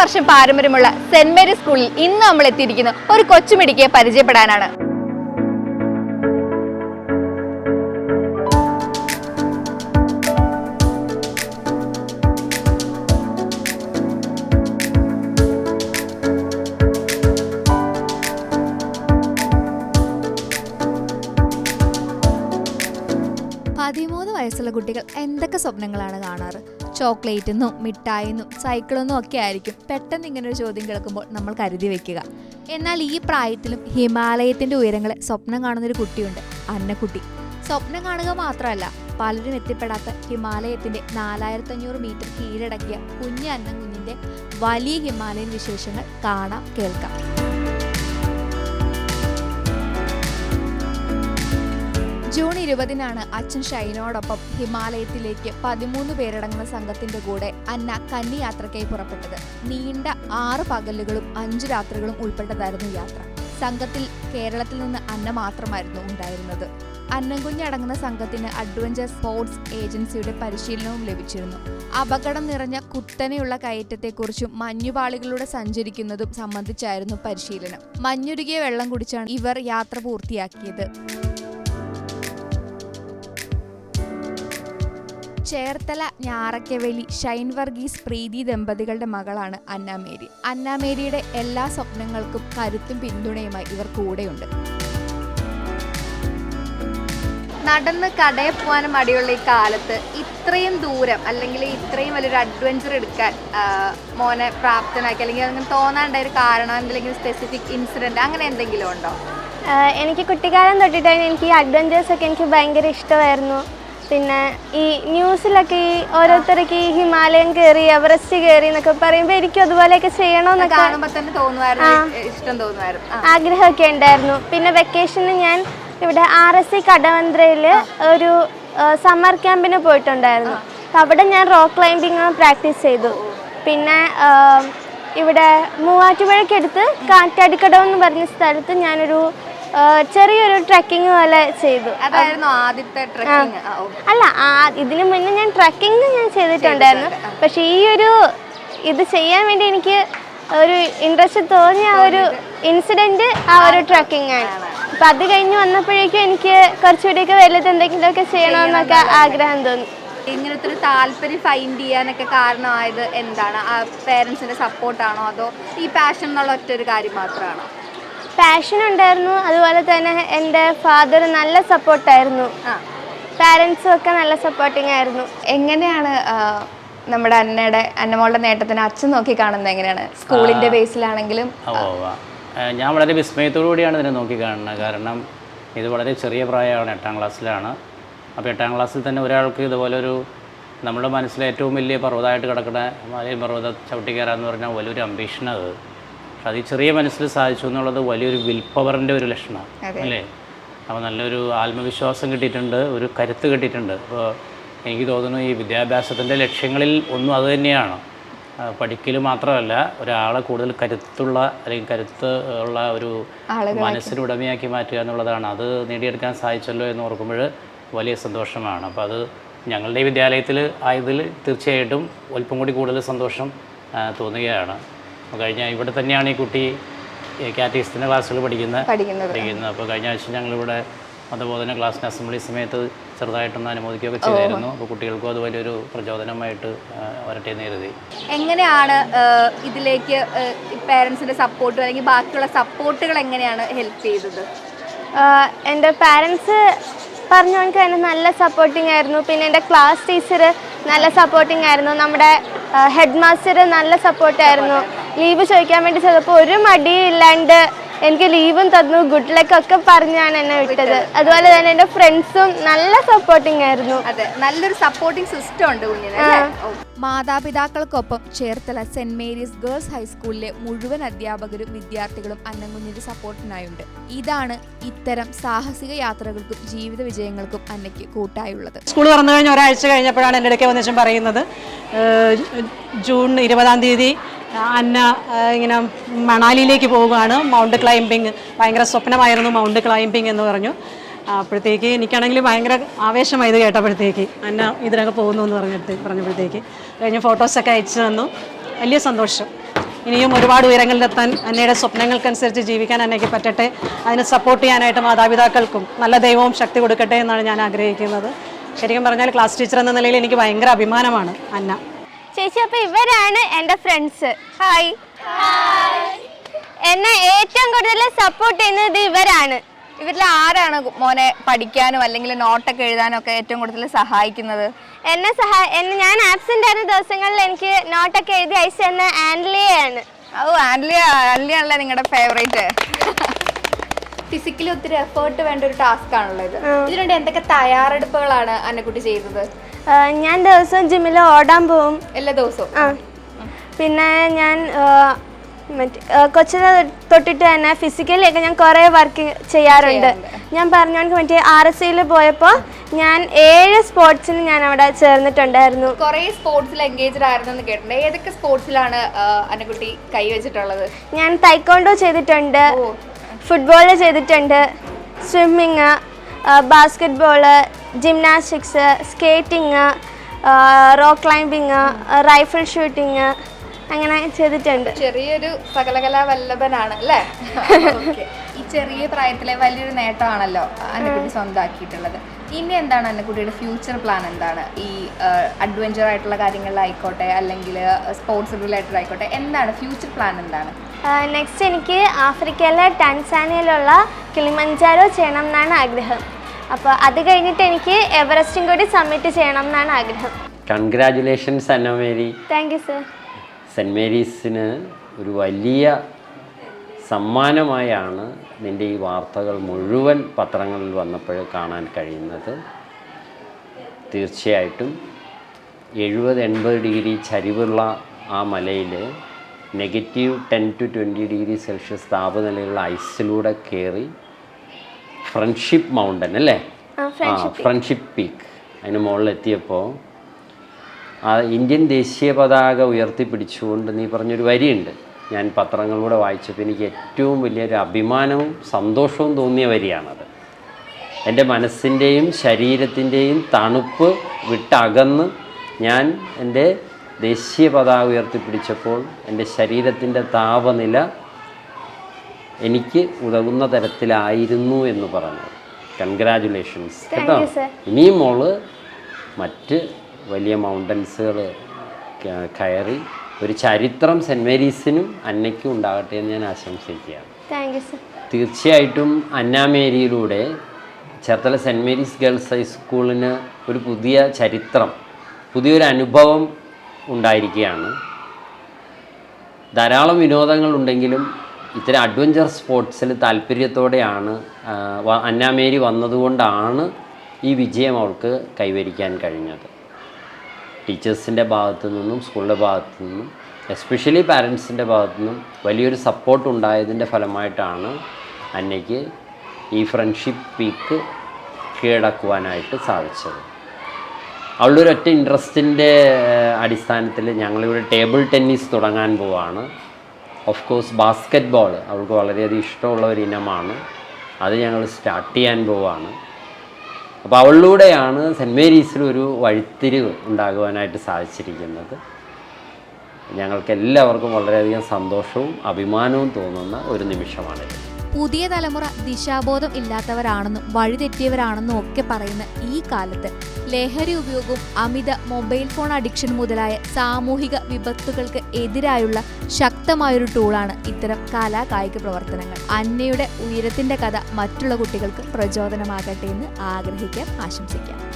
വർഷം പാരമ്പര്യമുള്ള saint Mary's സ്കൂളിൽ ഇന്ന് നമ്മൾ എത്തിയിരിക്കുന്നത് ഒരു കൊച്ചുമിടിക്കെ പരിചയപ്പെടാനാണ്. കുട്ടികൾ എന്തൊക്കെ സ്വപ്നങ്ങളാണ് കാണാറ്? ചോക്ലേറ്റ് എന്നും മിഠായി എന്നും സൈക്കിളെന്നും ഒക്കെ ആയിരിക്കും പെട്ടെന്ന് ഇങ്ങനെ ഒരു ചോദ്യം കേൾക്കുമ്പോൾ നമ്മൾ കരുതി വെക്കുക. എന്നാൽ ഈ പ്രായത്തിലും ഹിമാലയത്തിന്റെ ഉയരങ്ങളെ സ്വപ്നം കാണുന്നൊരു കുട്ടിയുണ്ട് അന്നക്കുട്ടി. സ്വപ്നം കാണുക മാത്രമല്ല പലരും എത്തിപ്പെടാത്ത ഹിമാലയത്തിന്റെ നാലായിരത്തി അഞ്ഞൂറ് മീറ്റർ കീഴടക്കിയ കുഞ്ഞ് അന്നം കുഞ്ഞിന്റെ വലിയ ഹിമാലയൻ വിശേഷങ്ങൾ കാണാം കേൾക്കാം. ജൂൺ ഇരുപതിനാണ് അച്ഛൻ ഷൈനോടൊപ്പം ഹിമാലയത്തിലേക്ക് പതിമൂന്ന് പേരടങ്ങുന്ന സംഘത്തിന്റെ കൂടെ അന്ന കന്നി യാത്രയ്ക്കായി പുറപ്പെട്ടത്. നീണ്ട ആറ് പകലുകളും അഞ്ചു രാത്രികളും ഉൾപ്പെട്ടതായിരുന്നു യാത്ര. സംഘത്തിൽ കേരളത്തിൽ നിന്ന് അന്ന മാത്രമായിരുന്നു ഉണ്ടായിരുന്നത്. അന്നംകുഞ്ഞടങ്ങുന്ന സംഘത്തിന് അഡ്വഞ്ചർ സ്പോർട്സ് ഏജൻസിയുടെ പരിശീലനവും ലഭിച്ചിരുന്നു. അപകടം നിറഞ്ഞ കുത്തനെയുള്ള കയറ്റത്തെക്കുറിച്ചും മഞ്ഞുപാളികളുടെ സഞ്ചരിക്കുന്നതും സംബന്ധിച്ചായിരുന്നു പരിശീലനം. മഞ്ഞുരുകിയ വെള്ളം കുടിച്ചാണ് ഇവർ യാത്ര പൂർത്തിയാക്കിയത്. ചേർത്തല ഞാറക്കവേലി ഷൈൻ വർഗീസ് പ്രീതി ദമ്പതികളുടെ മകളാണ് അന്നാമേരി. അന്നാമേരിയുടെ എല്ലാ സ്വപ്നങ്ങൾക്കും കരുത്തും പിന്തുണയുമായി ഇവർ കൂടെയുണ്ട്. നടന്ന് കടയിൽ പോകാനും മടിയുള്ള ഈ കാലത്ത് ഇത്രയും ദൂരം അല്ലെങ്കിൽ ഇത്രയും വലിയൊരു അഡ്വഞ്ചർ എടുക്കാൻ മോനെ പ്രാപ്തനാക്കി അല്ലെങ്കിൽ അങ്ങനെ തോന്നാണ്ട ഒരു കാരണം എന്തെങ്കിലും സ്പെസിഫിക് ഇൻസിഡന്റ് അങ്ങനെ എന്തെങ്കിലും ഉണ്ടോ? എനിക്ക് കുട്ടിക്കാലം തൊട്ടിട്ടാണ് എനിക്ക് ഈ അഡ്വഞ്ചേഴ്സ് എനിക്ക് ഭയങ്കര ഇഷ്ടമായിരുന്നു. പിന്നെ ഈ ന്യൂസിലൊക്കെ ഈ ഓരോരുത്തർക്ക് ഈ ഹിമാലയം കയറി എവറസ്റ്റ് കയറി എന്നൊക്കെ പറയുമ്പോൾ എനിക്കും അതുപോലെയൊക്കെ ചെയ്യണമെന്നൊക്കെ. ആഗ്രഹമൊക്കെ ഉണ്ടായിരുന്നു. പിന്നെ വെക്കേഷന് ഞാൻ ഇവിടെ ആർ എസ് സി കടവന്ത്രയിൽ ഒരു സമ്മർ ക്യാമ്പിന് പോയിട്ടുണ്ടായിരുന്നു. അപ്പൊ അവിടെ ഞാൻ റോക്ക് ക്ലൈമ്പിങ് പ്രാക്ടീസ് ചെയ്തു. പിന്നെ ഇവിടെ മൂവാറ്റുപുഴയ്ക്കടുത്ത് കാറ്റാടിക്കടവ് എന്ന് പറഞ്ഞ സ്ഥലത്ത് ഞാനൊരു ചെറിയൊരു ട്രക്കിംഗ് പോലെ ചെയ്തു. അതായിരുന്നു ആദ്യത്തെ ട്രക്കിംഗ് അല്ല ഇതിനു മുന്നേ ഞാൻ ട്രക്കിംഗ് ഞാൻ ചെയ്തിട്ടുണ്ടായിരുന്നു. പക്ഷെ ഈ ഒരു ഇത് ചെയ്യാൻ വേണ്ടി എനിക്ക് ഒരു ഇൻട്രസ്റ്റ് തോന്നിയ ആ ഒരു ഇൻസിഡന്റ് ആ ഒരു ട്രക്കിംഗ് ആണ്. അപ്പൊ അത് കഴിഞ്ഞ് വന്നപ്പോഴേക്കും എനിക്ക് കുറച്ചുകൂടിയൊക്കെ വലുത് എന്തെങ്കിലുമൊക്കെ ചെയ്യണമെന്നൊക്കെ ആഗ്രഹം തോന്നി. ഇങ്ങനത്തെ ഒരു താല്പര്യം ഫൈൻഡ് ചെയ്യാനൊക്കെ കാരണമായത് എന്താണ്? ആ പേരൻസിന്റെ സപ്പോർട്ടാണോ അതോ ഈ പാഷൻ എന്നുള്ള ഒറ്റ ഒരു കാര്യം മാത്രമാണോ? പാഷൻ ഉണ്ടായിരുന്നു. അതുപോലെ തന്നെ എന്റെ ഫാദർ നല്ല സപ്പോർട്ടായിരുന്നു പാരൻസും ഒക്കെ നല്ല സപ്പോർട്ടിങ് ആയിരുന്നു. എങ്ങനെയാണ് നമ്മുടെ അന്നയുടെ അന്നമോളുടെ നേട്ടത്തിന് അച്ഛൻ നോക്കി കാണുന്നത് എങ്ങനെയാണ്? സ്കൂളിന്റെ ബേസിലാണെങ്കിലും. ഞാൻ വളരെ വിസ്മയത്തോടു കൂടിയാണ് ഇതിനെ നോക്കി കാണുന്നത്. കാരണം ഇത് വളരെ ചെറിയ പ്രായമാണ് എട്ടാം ക്ലാസ്സിലാണ്. അപ്പോൾ എട്ടാം ക്ലാസ്സിൽ തന്നെ ഒരാൾക്ക് ഇതുപോലെ ഒരു നമ്മുടെ മനസ്സിലെ ഏറ്റവും വലിയ പർവതമായിട്ട് കിടക്കുന്ന മലയും പർവത ചവിട്ടി കയറാന്ന് പറഞ്ഞാൽ വലിയൊരു അംബീഷൻ അത് ഈ ചെറിയ മനസ്സിൽ സാധിച്ചു എന്നുള്ളത് വലിയൊരു വിൽ പവറിന്റെ ഒരു ലക്ഷണമാണ് അല്ലേ? അപ്പോൾ നല്ലൊരു ആത്മവിശ്വാസം കിട്ടിയിട്ടുണ്ട് ഒരു കരുത്ത് കിട്ടിയിട്ടുണ്ട്. അപ്പോൾ എനിക്ക് തോന്നുന്നു ഈ വിദ്യാഭ്യാസത്തിന്റെ ലക്ഷ്യങ്ങളിൽ ഒന്നും അത് തന്നെയാണ്. പഠിക്കൽ മാത്രമല്ല ഒരാളെ കൂടുതൽ കരുത്തുള്ള അല്ലെങ്കിൽ കരുത്ത് ഉള്ള ഒരു മനസ്സിന് ഉടമയാക്കി മാറ്റുക എന്നുള്ളതാണ്. അത് നേടിയെടുക്കാൻ സാധിച്ചല്ലോ എന്ന് ഓർക്കുമ്പോൾ വലിയ സന്തോഷമാണ്. അപ്പോൾ അത് ഞങ്ങളുടെ വിദ്യാലയത്തിൽ ആയതിൽ തീർച്ചയായിട്ടും ഒൽപ്പം കൂടി കൂടുതൽ സന്തോഷം തോന്നുകയാണ്. അപ്പോൾ കഴിഞ്ഞ ഇവിടെ തന്നെയാണ് ഈ കുട്ടി കാറ്റീസിന്റെ ക്ലാസ്സുകൾ പഠിക്കുന്നത്. പഠിക്കുന്നത്. പഠിക്കുന്നത്. അപ്പോൾ കഴിഞ്ഞ ആഴ്ച ഞങ്ങളിവിടെ മതബോധന ക്ലാസ്സിന് അസംബ്ലി സമയത്ത് ചെറുതായിട്ടൊന്ന് അനുമോദിക്കുകയൊക്കെ ചെയ്തായിരുന്നു. അപ്പോൾ കുട്ടികൾക്കും അത് വലിയൊരു പ്രചോദനമായിട്ട് വരട്ടെ എന്ന് കരുതി. എങ്ങനെയാണ് ഇതിലേക്ക് പേരൻസിന്റെ സപ്പോർട്ട് അല്ലെങ്കിൽ ബാക്കിയുള്ള സപ്പോർട്ടുകൾ എങ്ങനെയാണ് ഹെൽപ്പ് ചെയ്തത്? എന്റെ പാരൻസ് പറഞ്ഞു എനിക്ക് തന്നെ നല്ല സപ്പോർട്ടിംഗ് ആയിരുന്നു. പിന്നെ എന്റെ ക്ലാസ് ടീച്ചർ നല്ല സപ്പോർട്ടിംഗ് ആയിരുന്നു. നമ്മുടെ ഹെഡ് മാസ്റ്റർ നല്ല സപ്പോർട്ടായിരുന്നു ലീവ് ചോദിക്കാൻ വേണ്ടി ചിലപ്പോൾ ഒരു മടിയില്ലാണ്ട് എനിക്ക് ലീവും തന്നു. ഗുഡ് ലക്ക് ഒക്കെ പറഞ്ഞാണ് എന്നെ വിട്ടത്. അതുപോലെ തന്നെ എന്റെ ഫ്രണ്ട്സും നല്ല സപ്പോർട്ടിംഗ് ആയിരുന്നു. അതെ നല്ലൊരു സപ്പോർട്ടിംഗ് സിസ്റ്റം ഉണ്ട് കുഞ്ഞിന് അല്ലേ? ഓ. മാതാപിതാക്കൾക്കൊപ്പം ചേർത്തല സെന്റ് മേരീസ് ഗേൾസ് ഹൈസ്കൂളിലെ മുഴുവൻ അധ്യാപകരും വിദ്യാർത്ഥികളും അന്നംകുഞ്ഞിന്റെ സപ്പോർട്ടിനായുണ്ട് ഇതാണ് ഇത്തരം സാഹസിക യാത്രകൾക്കും ജീവിത വിജയങ്ങൾക്കും അന്നയ്ക്ക് കൂട്ടായുള്ളത്. സ്കൂൾ തുറന്നു കഴിഞ്ഞ ഒരാഴ്ച കഴിഞ്ഞപ്പോഴാണ് എന്റെ ഇടയ്ക്ക് വന്നിച്ചും പറയുന്നത് ജൂൺ ഇരുപതാം തീയതി അന്ന ഇങ്ങനെ മണാലിയിലേക്ക് പോവുകയാണ്. മൗണ്ട് ക്ലൈംബിങ് ഭയങ്കര സ്വപ്നമായിരുന്നു മൗണ്ട് ക്ലൈംബിങ് എന്ന് പറഞ്ഞു. അപ്പോഴത്തേക്ക് എനിക്കാണെങ്കിൽ ഭയങ്കര ആവേശമായി ഇത് കേട്ടപ്പോഴത്തേക്ക്. അന്ന ഇതിനൊക്കെ പോകുന്നു എന്ന് പറഞ്ഞിട്ട് പറഞ്ഞപ്പോഴത്തേക്ക്. കഴിഞ്ഞ് ഫോട്ടോസൊക്കെ അയച്ചു തന്നു. വലിയ സന്തോഷം. ഇനിയും ഒരുപാട് ഉയരങ്ങളിലെത്താൻ അന്നയുടെ സ്വപ്നങ്ങൾക്കനുസരിച്ച് ജീവിക്കാൻ അന്നയ്ക്ക് പറ്റട്ടെ. അതിനെ സപ്പോർട്ട് ചെയ്യാനായിട്ട് മാതാപിതാക്കൾക്കും നല്ല ദൈവവും ശക്തി കൊടുക്കട്ടെ എന്നാണ് ഞാൻ ആഗ്രഹിക്കുന്നത്. ശരിക്കും പറഞ്ഞാൽ ക്ലാസ് ടീച്ചർ എന്ന നിലയിൽ എനിക്ക് ഭയങ്കര അഭിമാനമാണ് അന്ന. ചേച്ചി അപ്പൊ ഇവരാണ് എന്റെ ഫ്രണ്ട്സ് ഹായ് എന്നെ ഏറ്റവും കൂടുതൽ സപ്പോർട്ട് ചെയ്യുന്നത് ഇവരാണ്. ഇവരിൽ ആരാണ് മോനെ പഠിക്കാനും അല്ലെങ്കിൽ നോട്ടൊക്കെ എഴുതാനും ഒക്കെ ഏറ്റവും കൂടുതൽ സഹായിക്കുന്നത്? എന്നെ സഹായ എന്നെ ഞാൻ ആബ്സെന്റ് ആയിരുന്ന ദിവസങ്ങളിൽ എനിക്ക് നോട്ടൊക്കെ എഴുതി അയച്ചു തന്ന ആൻഡ്ലിയയാണ്. ഓ ആൻലിയ ആൻലിയാണല്ലേ നിങ്ങളുടെ ഫേവറേറ്റ് ഫിസിക്കലി ഒത്തിരി എഫേർട്ട് വേണ്ട ഒരു ടാസ്ക് ആണല്ലോ ഇത് ഇതിനുവേണ്ടി എന്തൊക്കെ തയ്യാറെടുപ്പുകളാണ് അന്നക്കുട്ടി ചെയ്തത്? ആഹ് ഞാൻ ദിവസവും ജിമ്മിൽ ഓടാൻ പോവും. എല്ലാ ദിവസവും? ആ. പിന്നെ ഞാൻ മറ്റേ കൊച്ചിനെ തൊട്ടിട്ട് തന്നെ ഫിസിക്കലി ഒക്കെ ഞാൻ കുറേ വർക്ക് ചെയ്യാറുണ്ട്. ഞാൻ പറഞ്ഞു എനിക്ക് മറ്റേ ആർ എസ് സിയിൽ പോയപ്പോൾ ഞാൻ ഏഴ് സ്പോർട്സിന് ഞാൻ അവിടെ ചേർന്നിട്ടുണ്ടായിരുന്നു. കുറേ സ്പോർട്സിൽ എൻഗേജ്ഡ് ആയിരുന്നു എന്ന് കേട്ടിട്ടുണ്ട്. ഏതൊക്കെ സ്പോർട്സിലാണ് അനുകുട്ടി കൈവച്ചിട്ടുള്ളത് ഞാൻ തൈക്കോണ്ടോ ചെയ്തിട്ടുണ്ട്. ഫുട്ബോൾ ഫുട്ബോൾ ചെയ്തിട്ടുണ്ട്. Swimming basketball gymnastics skating rock climbing rifle shooting അങ്ങനെ ചെയ്തിട്ടുണ്ട്. ചെറിയൊരു സകലകലാ വല്ലഭനാണ് അല്ലേ. ഈ ചെറിയ പ്രായത്തിലെ വലിയൊരു നേട്ടമാണല്ലോ അന്നക്കുട്ടി സ്വന്തമാക്കിയിട്ടുള്ളത്. ഇനി എന്താണ് അന്നക്കുട്ടിയുടെ ഫ്യൂച്ചർ പ്ലാൻ എന്താണ്? ഈ അഡ്വഞ്ചർ ആയിട്ടുള്ള കാര്യങ്ങളിലായിക്കോട്ടെ അല്ലെങ്കിൽ സ്പോർട്സ് റിലേറ്റഡ് ആയിക്കോട്ടെ എന്താണ് ഫ്യൂച്ചർ പ്ലാൻ എന്താണ്? നെക്സ്റ്റ് എനിക്ക് ആഫ്രിക്കയിലെ ടാൻസാനിയയിലുള്ള കിളിമഞ്ചാരോ ചെയ്യണം എന്നാണ് ആഗ്രഹം. അപ്പോൾ അത് കഴിഞ്ഞിട്ട് എനിക്ക് എവറസ്റ്റും കൂടി സബ്മിറ്റ് ചെയ്യണം എന്നാണ് ആഗ്രഹം. Congratulations Annamary thank you sir saint മേരീസിന് ഒരു വലിയ സമ്മാനമായാണ് നിന്റെ ഈ വാർത്തകൾ മുഴുവൻ പത്രങ്ങളിൽ വന്നപ്പോൾ കാണാൻ കഴിയുന്നത്. തീർച്ചയായിട്ടും എഴുപത് എൺപത് ഡിഗ്രി ചരിവുള്ള ആ മലയിൽ negative ten to twenty degree Celsius താപനിലയുള്ള ഐസിലൂടെ കയറി ഫ്രണ്ട്ഷിപ്പ് മൗണ്ടൻ അല്ലേ? ആ ഫ്രണ്ട്ഷിപ്പ് പീക്ക്. അതിന് മുകളിലെത്തിയപ്പോൾ ആ ഇന്ത്യൻ ദേശീയ പതാക ഉയർത്തിപ്പിടിച്ചുകൊണ്ട് നീ പറഞ്ഞൊരു വരിയുണ്ട്. ഞാൻ പത്രങ്ങളിലൂടെ വായിച്ചപ്പോൾ എനിക്ക് ഏറ്റവും വലിയൊരു അഭിമാനവും സന്തോഷവും തോന്നിയ വരിയാണത്. എന്റെ മനസ്സിന്റെയും ശരീരത്തിന്റെയും തണുപ്പ് വിട്ടകന്ന് ഞാൻ എന്റെ ദേശീയ പതാക ഉയർത്തിപ്പിടിച്ചപ്പോൾ എന്റെ ശരീരത്തിന്റെ താപനില എനിക്ക് ഉതകുന്ന തരത്തിലായിരുന്നു എന്ന് പറഞ്ഞു. കൺഗ്രാജുലേഷൻസ് കേട്ടോ. ഇനിയും മോൾ മറ്റ് വലിയ മൗണ്ടൻസുകൾ കയറി ഒരു ചരിത്രം സെന്റ് മേരീസിനും അന്നയ്ക്കും ഉണ്ടാകട്ടെ എന്ന് ഞാൻ ആശംസിക്കുകയാണ്. തീർച്ചയായിട്ടും അന്നാമേരിയിലൂടെ ചേർത്തല സെന്റ് മേരീസ് ഗേൾസ് ഹൈസ്കൂളിന് ഒരു പുതിയ ചരിത്രം പുതിയൊരു അനുഭവം ഉണ്ടായിരിക്കുകയാണ്. ധാരാളം വിനോദങ്ങളുണ്ടെങ്കിലും ഇത്തരം അഡ്വഞ്ചർ സ്പോർട്സിൽ താല്പര്യത്തോടെയാണ് അന്നാമേരി വന്നതുകൊണ്ടാണ് ഈ വിജയം അവൾക്ക് കൈവരിക്കാൻ കഴിഞ്ഞത്. ടീച്ചേഴ്സിന്റെ ഭാഗത്തു നിന്നും സ്കൂളിന്റെ ഭാഗത്തു നിന്നും എസ്പെഷ്യലി പാരൻസിന്റെ ഭാഗത്തു നിന്നും വലിയൊരു സപ്പോർട്ട് ഉണ്ടായതിന്റെ ഫലമായിട്ടാണ് അന്നയ്ക്ക് ഈ ഫ്രണ്ട്ഷിപ്പ് പീക്ക് കീഴടക്കുവാനായിട്ട് സാധിച്ചത്. അവളുടെ ഒരു ഒറ്റ ഇൻട്രസ്റ്റിന്റെ അടിസ്ഥാനത്തിൽ ഞങ്ങളിവിടെ ടേബിൾ ടെന്നീസ് തുടങ്ങാൻ പോവാണ്. ഓഫ് കോഴ്സ് ബാസ്ക്കറ്റ് ബോൾ അവൾക്ക് വളരെയധികം ഇഷ്ടമുള്ള ഒരു ഇനമാണ്. അത് ഞങ്ങൾ സ്റ്റാർട്ട് ചെയ്യാൻ പോവാണ്. അപ്പോൾ അവളിലൂടെയാണ് സെന്റ് മേരീസിൽ ഒരു വഴിത്തിരിവ് ഉണ്ടാകുവാനായിട്ട് സാധിച്ചിരിക്കുന്നത്. ഞങ്ങൾക്ക് എല്ലാവർക്കും വളരെയധികം സന്തോഷവും അഭിമാനവും തോന്നുന്ന ഒരു നിമിഷമാണിത്. പുതിയ തലമുറ ദിശാബോധം ഇല്ലാത്തവരാണെന്നും വഴിതെറ്റിയവരാണെന്നും ഒക്കെ പറയുന്ന ഈ കാലത്ത് ലഹരി ഉപയോഗവും അമിത മൊബൈൽ ഫോൺ അഡിക്ഷൻ മുതലായ സാമൂഹിക വിപത്തുകൾക്ക് എതിരായുള്ള ശക്തമായൊരു ടൂളാണ് ഇത്തരം കലാകായിക പ്രവർത്തനങ്ങൾ. അന്നയുടെ ഉയരത്തിന്റെ കഥ മറ്റുള്ള കുട്ടികൾക്ക് പ്രചോദനമാകട്ടെ എന്ന് ആഗ്രഹിക്കാം ആശംസിക്കാം.